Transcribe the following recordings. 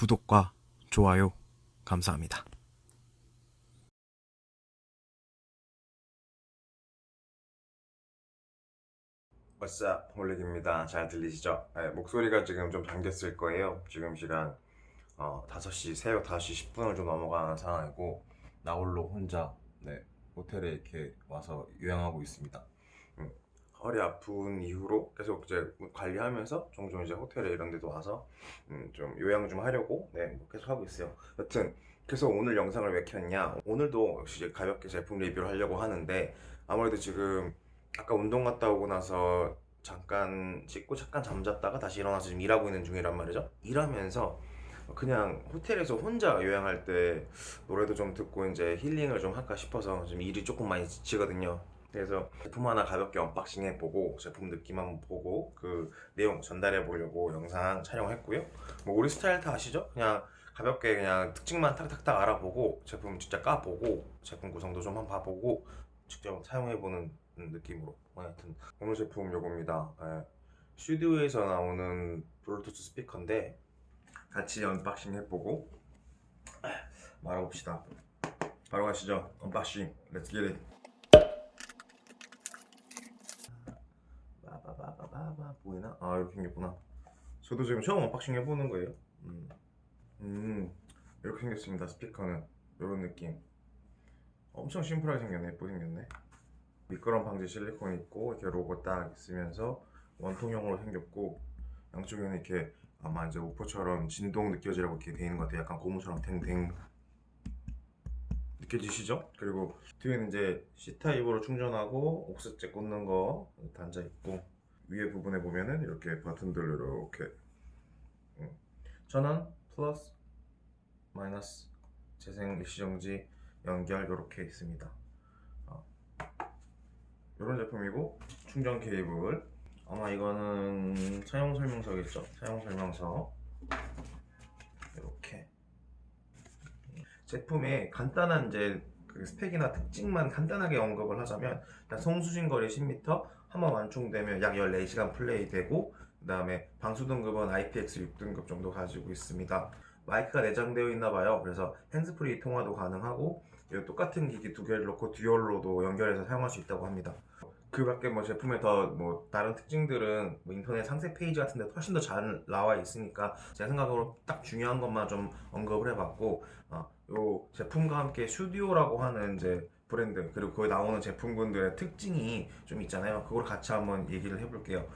구독과 좋아요 감사합니다. 워싸 홀릭입니다. 잘 들리시죠? 네, 목소리가 지금 좀 잠겼을 거예요. 지금 시간 어, 5시, 새벽 5시 10분을 좀 넘어가는 상황이고 나 홀로 혼자 네, 호텔에 이렇게 와서 요양하고 있습니다. 음, 허리 아픈 이후로 계속 이제 관리하면서 종종 이제 호텔에 이런 데도 와서 음, 좀 요양 좀 하려고 네, 뭐 계속 하고 있어요. 여튼 그래서 오늘 영상을 왜 켰냐? 오늘도 역시 이제 가볍게 제품 리뷰를 하려고 하는데 아무래도 지금 아까 운동 갔다 오고 나서 잠깐 씻고 잠깐 잠잤다가 다시 일어나서 지금 일하고 있는 중이란 말이죠. 일하면서 그냥 호텔에서 혼자 요양할 때 노래도 좀 듣고 이제 힐링을 좀 할까 싶어서 지금 일이 조금 많이 지치거든요. 그래서 제품 하나 가볍게 언박싱 해보고 제품 느낌 한번 보고 그 내용 전달해 보려고 영상 촬영했고요. 뭐 우리 스타일 다 아시죠? 그냥 가볍게 그냥 특징만 탁탁탁 알아보고 제품 진짜 까보고 제품 구성도 좀 한번 봐보고 직접 사용해보는 느낌으로 하여튼 오늘 제품 요겁니다 예. 슈디오에서 나오는 블루투스 스피커인데 같이 언박싱 해보고 말아봅시다 바로 가시죠 언박싱 렛츠 기릿 바바바바바바 보이나? 아 이렇게 생겼구나. 저도 지금 처음 언박싱 해보는 거예요. 음, 음 이렇게 생겼습니다 스피커는. 이런 느낌. 엄청 심플하게 생겼네 예쁘게 생겼네. 미끄럼 방지 실리콘 있고 이렇게 로고 딱 있으면서 원통형으로 생겼고 양쪽에는 이렇게 아마 이제 우포처럼 진동 느껴지라고 이렇게 돼 있는 것 같아요. 약간 고무처럼 탱탱 느껴지시죠? 그리고 뒤에는 이제 C 타입으로 충전하고 옥스제 꽂는 거 단자 있고 위에 부분에 보면은 이렇게 버튼들로 이렇게. 음. 전원 플러스 마이너스 재생 일시정지 연결 이렇게 있습니다. 이런 제품이고 충전 케이블. 아마 이거는 사용 설명서겠죠? 사용 설명서. 이렇게. 제품의 간단한 이제 그 스펙이나 특징만 간단하게 언급을 하자면 일단 송수신 거리 10m 한번 완충되면 약 14시간 플레이 되고 그 다음에 방수 등급은 IPX 6등급 정도 가지고 있습니다 마이크가 내장되어 있나 봐요 그래서 핸즈프리 통화도 가능하고 이 똑같은 기기 두 개를 놓고 듀얼로도 연결해서 사용할 수 있다고 합니다. 그 밖에 뭐 제품의 더 뭐 다른 특징들은 뭐 인터넷 상세 페이지 같은 데 훨씬 더 잘 나와 있으니까 제 생각으로 딱 중요한 것만 좀 언급을 해봤고 어, 요 제품과 함께 슈디오라고 하는 이제 브랜드 그리고 거기 나오는 제품군들의 특징이 좀 있잖아요. 그걸 같이 한번 얘기를 해볼게요.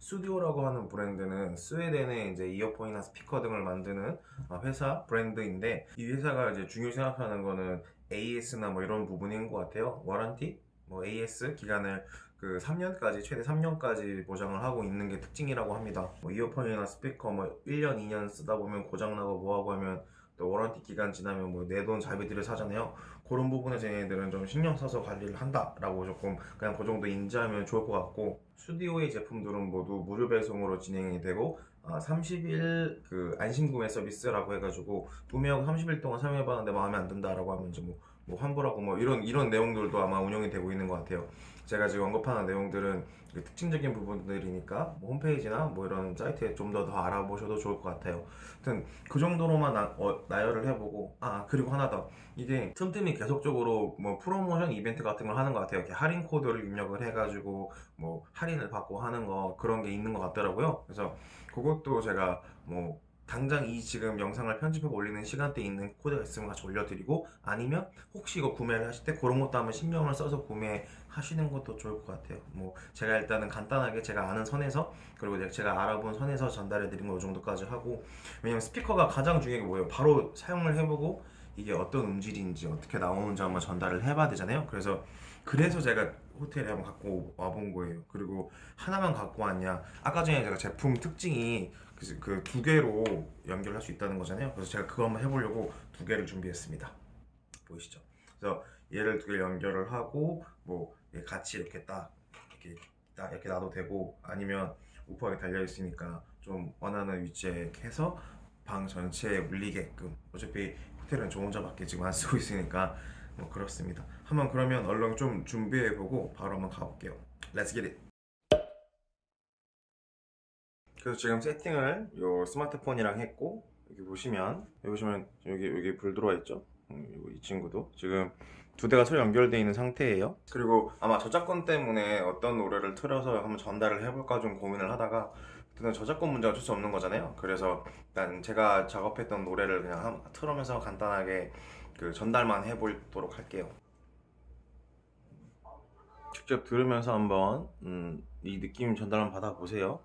스튜디오라고 하는 브랜드는 스웨덴의 이제 이어폰이나 스피커 등을 만드는 어, 회사 브랜드인데 이 회사가 이제 중요 생각하는 거는 AS나 뭐 이런 부분인 것 같아요. 워런티, 뭐 AS 기간을 그 3년까지 최대 3년까지 보장을 하고 있는 게 특징이라고 합니다. 뭐 이어폰이나 스피커 뭐 1년 2년 쓰다 보면 고장 나고 뭐하고 하면 또 워런티 기간 지나면 뭐 내돈 자비들을 사잖아요. 그런 부분에서 얘네들은 좀 신경 써서 관리를 한다라고 조금 그냥 그 정도 인지하면 좋을 것 같고 스튜디오의 제품들은 모두 무료 배송으로 진행이 되고 아, 30일 그 안심 구매 서비스라고 해가지고 구매하고 30일 동안 사용해봤는데 마음에 안 든다라고 하면 이제 뭐, 뭐 환불하고 뭐 이런 이런 내용들도 아마 운영이 되고 있는 것 같아요. 제가 지금 언급하는 내용들은 그 특징적인 부분들이니까 뭐 홈페이지나 뭐 이런 사이트에 좀 더 더 알아보셔도 좋을 것 같아요. 하여튼 그 정도로만 나, 어, 나열을 해보고 아 그리고 하나 더 이게 틈틈이 계속적으로 뭐 프로모션 이벤트 같은 걸 하는 것 같아요. 이렇게 할인 코드를 입력을 해가지고 뭐 할인을 받고 하는 거 그런 게 있는 것 같더라고요. 그래서 그것도 제가 뭐 당장 이 지금 영상을 편집하고 올리는 시간대에 있는 코드가 있으면 같이 올려드리고 아니면 혹시 이거 구매를 하실 때 그런 것도 한번 신경을 써서 구매하시는 것도 좋을 것 같아요. 뭐 제가 일단은 간단하게 제가 아는 선에서 그리고 제가 알아본 선에서 전달해 드린 거이 정도까지 하고 왜냐면 스피커가 가장 중요한 게 뭐예요? 바로 사용을 해보고 이게 어떤 음질인지 어떻게 나오는지 한번 전달을 해봐야 되잖아요. 그래서 그래서 제가 호텔에 한번 갖고 와본 거예요. 그리고 하나만 갖고 왔냐? 아까 전에 제가 제품 특징이 그두 개로 연결할 수 있다는 거잖아요. 그래서 제가 그거 한번 해보려고 두 개를 준비했습니다. 보이시죠? 그래서 얘를 두 개 연결을 하고 뭐얘 같이 이렇게 딱 이렇게 딱 이렇게 놔도 되고 아니면 우퍼에 달려 있으니까 좀 원하는 위치에 해서 방 전체에 울리게끔 어차피 호텔은 저 혼자밖에 지금 안 쓰고 있으니까 뭐 그렇습니다. 한번 그러면 얼른 좀 준비해 보고 바로 한번 가볼게요. Let's get it. 그래서 지금 세팅을 요 스마트폰이랑 했고 여기 보시면 여기 보시면 여기 여기 불 들어와 있죠. 음, 요이 친구도 지금 두 대가 서로 연결되어 있는 상태예요. 그리고 아마 저작권 때문에 어떤 노래를 틀어서 한번 전달을 해볼까 좀 고민을 하다가 그때는 저작권 문제가 어쩔 수 없는 거잖아요. 그래서 일단 제가 작업했던 노래를 그냥 한, 틀으면서 간단하게 그 전달만 해보도록 할게요. 직접 들으면서 한번 음, 이 느낌 전달만 받아보세요.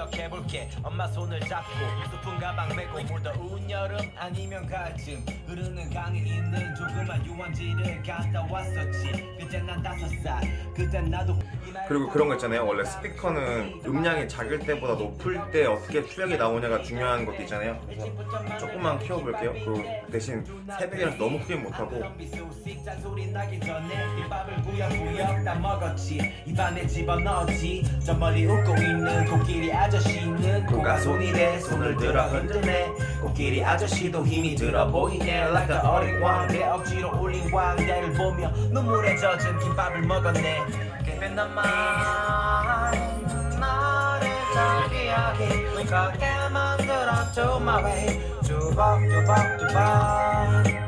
기억해볼게 엄마 손을 잡고 소풍 가방 메고 무더운 여름 아니면 가을쯤 흐르는 강에 있는 조그만 유원지를 갔다 왔었지 그때 난 다섯 살 그때 나도 그리고 그런 거 있잖아요. 원래 스피커는 음량이 작을 때보다 높을 때 어떻게 출력이 나오냐가 중요한 것도 있잖아요. 그래서 조금만 키워볼게요. 그 대신 새벽이라서 너무 크게 못하고 부여부여 다 먹었지. 입안에 집어넣었지. 저 멀리 웃고 있는 코끼리 아저씨는 코가 손이래 손을 들어 흔드네. 코끼리 아저씨도 힘이 들어 보이네. Like the 어린 왕대 억지로 올린 왕대를 보며 눈물에 젖은 김밥을 먹었네. 그때 나만 너를 저기하게. 그렇게 만들어 to my way 뚜벅뚜벅뚜벅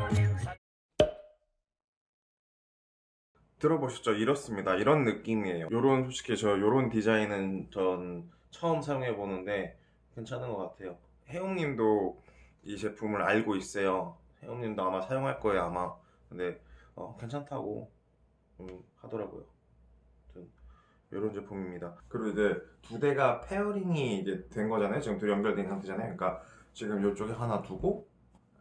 들어보셨죠? 이렇습니다. 이런 느낌이에요. 요런 솔직히 저 요런 디자인은 전 처음 사용해 보는데 괜찮은 것 같아요. 혜웅님도 이 제품을 알고 있어요. 혜웅님도 아마 사용할 거예요 아마. 근데 어, 괜찮다고 음, 하더라고요. 이런 제품입니다. 그리고 이제 두 대가 페어링이 이제 된 거잖아요. 지금 둘이 연결된 상태잖아요. 그러니까 지금 이쪽에 하나 두고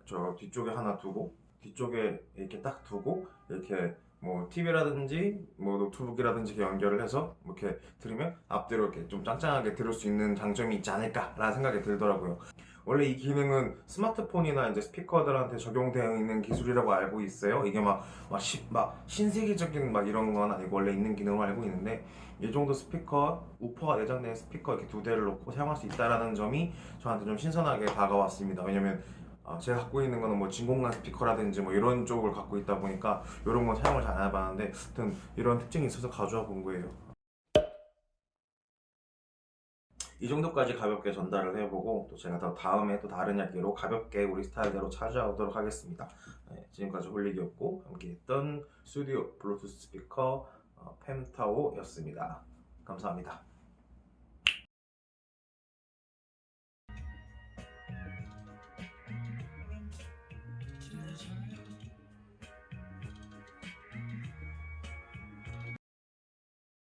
저 뒤쪽에 하나 두고 뒤쪽에 이렇게 딱 두고 이렇게 뭐 TV라든지 뭐 노트북이라든지 연결을 해서 뭐 이렇게 들으면 앞뒤로 이렇게 좀 짱짱하게 들을 수 있는 장점이 있지 않을까라는 생각이 들더라고요. 원래 이 기능은 스마트폰이나 이제 스피커들한테 적용되어 있는 기술이라고 알고 있어요. 이게 막, 막, 시- 막 신세계적인 막 이런 건 아니고 원래 있는 기능을 알고 있는데 이 정도 스피커, 우퍼가 내장된 스피커 이렇게 두 대를 놓고 사용할 수 있다라는 점이 저한테 좀 신선하게 다가왔습니다. 왜냐면 아, 제가 갖고 있는 거는 뭐 진공관 스피커라든지 뭐 이런 쪽을 갖고 있다 보니까 이런 건 사용을 잘 안 해봤는데 하여튼 이런 특징이 있어서 가져와 본 거예요. 이 정도까지 가볍게 전달을 해보고 또 제가 더 다음에 또 다른 이야기로 가볍게 우리 스타일대로 찾아오도록 하겠습니다. 네, 지금까지 홀릭이었고 함께했던 스튜디오 블루투스 스피커 어, 펜타오였습니다. 감사합니다.